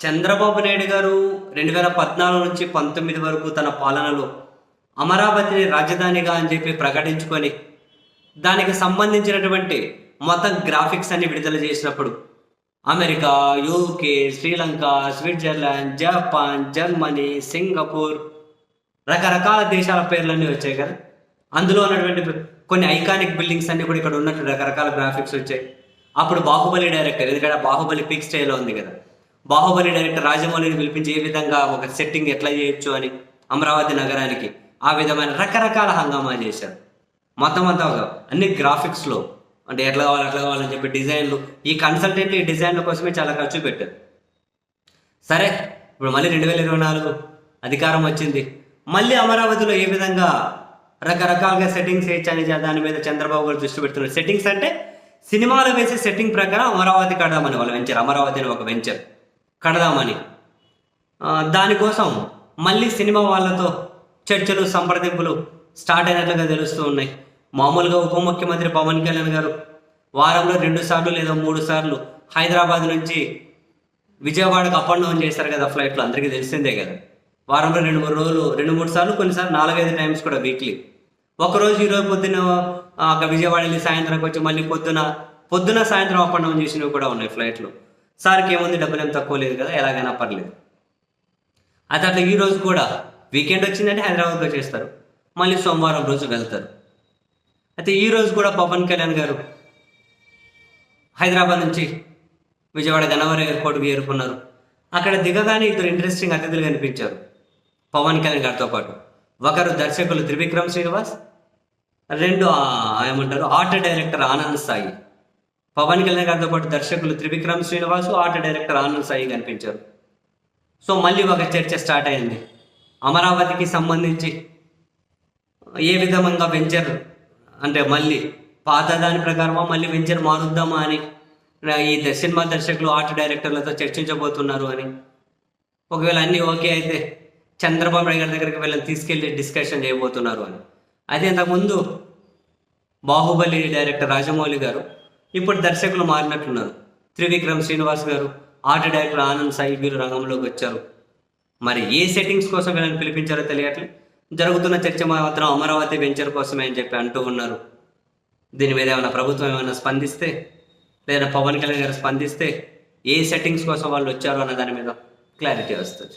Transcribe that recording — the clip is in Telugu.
చంద్రబాబు నాయుడు గారు రెండు వేల పద్నాలుగు నుంచి పంతొమ్మిది వరకు తన పాలనలో అమరావతిని రాజధానిగా అని చెప్పి ప్రకటించుకొని దానికి సంబంధించినటువంటి మొత్తం గ్రాఫిక్స్ అన్ని విడుదల చేసినప్పుడు America UK Sri Lanka Switzerland Japan Germany Singapore రకరకాల దేశాల పేర్లన్నీ వచ్చాయి కదా. అందులో ఉన్నటువంటి కొన్ని ఐకానిక్ బిల్డింగ్స్ అన్ని కూడా ఇక్కడ ఉన్నట్టు రకరకాల గ్రాఫిక్స్ వచ్చాయి. అప్పుడు బాహుబలి డైరెక్టర్ ఎందుకంటే బాహుబలి పిక్ స్టైల్లో ఉంది కదా. బాహుబలి డైరెక్టర్ రాజమౌళిని పిలిపించి ఏ విధంగా ఒక సెట్టింగ్ ఎట్లా చేయొచ్చు అని అమరావతి నగరానికి ఆ విధమైన రకరకాల హంగామా చేశారు. మొత్తం అంతా అన్ని గ్రాఫిక్స్లో అంటే ఎట్లా కావాలి ఎట్లా కావాలని చెప్పి డిజైన్లు ఈ కన్సల్టెంట్ ఈ డిజైన్ల కోసమే చాలా ఖర్చు పెట్టారు. సరే ఇప్పుడు మళ్ళీ రెండు వేల ఇరవై నాలుగు అధికారం వచ్చింది. మళ్ళీ అమరావతిలో ఏ విధంగా రకరకాలుగా సెట్టింగ్స్ వేయచ్చని దాని మీద చంద్రబాబు గారు దృష్టి పెడుతున్నారు. సెట్టింగ్స్ అంటే సినిమాలు వేసే సెట్టింగ్ ప్రకారం అమరావతి కడదామని వాళ్ళు వెంచర్ అమరావతి అని ఒక వెంచర్ కడదామని. దానికోసం మళ్ళీ సినిమా వాళ్ళతో చర్చలు సంప్రదింపులు స్టార్ట్ అయినట్లుగా తెలుస్తూ ఉన్నాయి. మామూలుగా ఉప ముఖ్యమంత్రి పవన్ కళ్యాణ్ గారు వారంలో రెండు సార్లు లేదా మూడు సార్లు హైదరాబాద్ నుంచి విజయవాడకు అప్ అండ్ డౌన్ చేశారు కదా ఫ్లైట్లో అందరికీ తెలిసిందే కదా. వారంలో రెండు మూడు రోజులు రెండు మూడు సార్లు కొన్నిసార్లు నాలుగైదు టైమ్స్ కూడా వీక్లీ. ఒకరోజు ఈరోజు పొద్దున అక్కడ విజయవాడ వెళ్ళి సాయంత్రంకి వచ్చి మళ్ళీ పొద్దున పొద్దున సాయంత్రం అప్ అండ్ డౌన్ చేసినవి కూడా ఉన్నాయి ఫ్లైట్లో. సార్కి ఏముంది? డబ్బులు ఏం తక్కువ లేదు కదా ఎలాగైనా పర్లేదు. అయితే అట్లా ఈ రోజు కూడా వీకెండ్ వచ్చిందంటే హైదరాబాద్కి వచ్చేస్తారు మళ్ళీ సోమవారం రోజు వెళ్తారు. అయితే ఈ రోజు కూడా పవన్ కళ్యాణ్ గారు హైదరాబాద్ నుంచి విజయవాడ గన్నవరం ఎయిర్పోర్ట్కి చేరుకున్నారు అక్కడ దిగగానే ఇద్దరు ఇంట్రెస్టింగ్ అతిథులు కనిపించారు. పవన్ కళ్యాణ్ గారితో పాటు. ఒకరు దర్శకులు త్రివిక్రమ్ శ్రీనివాస్ రెండు ఏమంటారు ఆర్ట్ డైరెక్టర్ ఆనంద్ సాయి. పవన్ కళ్యాణ్ గారితో పాటు దర్శకులు త్రివిక్రమ్ శ్రీనివాస్ ఆర్ట్ డైరెక్టర్ ఆనంద్ సాయి కనిపించారు. సో మళ్ళీ ఒక చర్చ స్టార్ట్ అయింది. అమరావతికి సంబంధించి ఏ విధంగా వెంచర్ అంటే మళ్ళీ పాత దాని ప్రకారమా మళ్ళీ వెంచర్ మారుద్దామా అని ఈ ద- సినిమా దర్శకులు ఆర్ట్ డైరెక్టర్లతో చర్చించబోతున్నారు అని. ఒకవేళ అన్నీ ఓకే అయితే చంద్రబాబు నాయుడు గారి దగ్గరికి వెళ్ళి తీసుకెళ్ళి డిస్కషన్ చేయబోతున్నారు అని. అయితే ఇంతకుముందు బాహుబలి డైరెక్టర్ రాజమౌళి గారు ఇప్పుడు దర్శకులు మారినట్లున్నారు త్రివిక్రమ్ శ్రీనివాస్ గారు ఆర్ట్ డైరెక్టర్ ఆనంద్ సాయి వీరు రంగంలోకి వచ్చారు. మరి ఏ సెట్టింగ్స్ కోసం వీళ్ళని పిలిపించారో తెలియట్లే. జరుగుతున్న చర్చ మాత్రం అమరావతి వెంచర్ కోసమే అని చెప్పి అంటూ ఉన్నారు. దీని మీద ఏమైనా ప్రభుత్వం ఏమైనా స్పందిస్తే లేదా పవన్ కళ్యాణ్ గారు స్పందిస్తే ఏ సెట్టింగ్స్ కోసం వాళ్ళు వచ్చారు అన్న దాని మీద క్లారిటీ వస్తుంది.